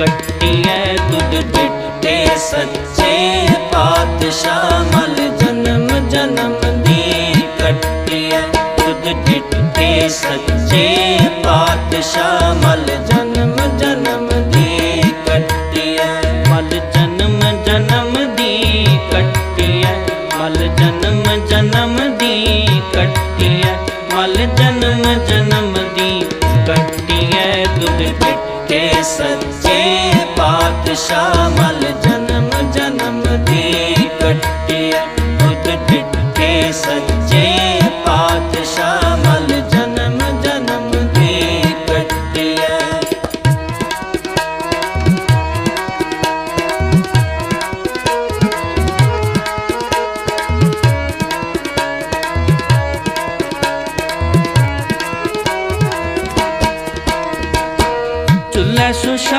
ਕੱਟੀਐ ਤੁਧ ਡਿੱਟੇ ਸੱਚੇ ਪਾਤਸ਼ਾਹ ਮਲ ਜਨਮ ਜਨਮ ਦੀ ਕੱਟੀਐ ਤੁਧ ਡਿੱਟੇ ਸੱਚੇ ਪਾਤਸ਼ਾਹ ਮਲ ਜਨਮ ਜਨਮ ਦੀ ਕੱਟੀਐ। ਮਲ ਜਨਮ ਜਨਮ ਦੀ ਕੱਟੀਐ, ਮਲ ਜਨਮ ਜਨਮ ਦੀ ਕੱਟੀਐ। ਮਲ ਜਨਮ ਜਨਮ ਦੀ ਕੱਟੀਐ ਤੁਧ ਡਿੱਟੇ ਸੱਚੇ ਪਾਤਸ਼ਾਹ ਮਲ সুল্লা সুসা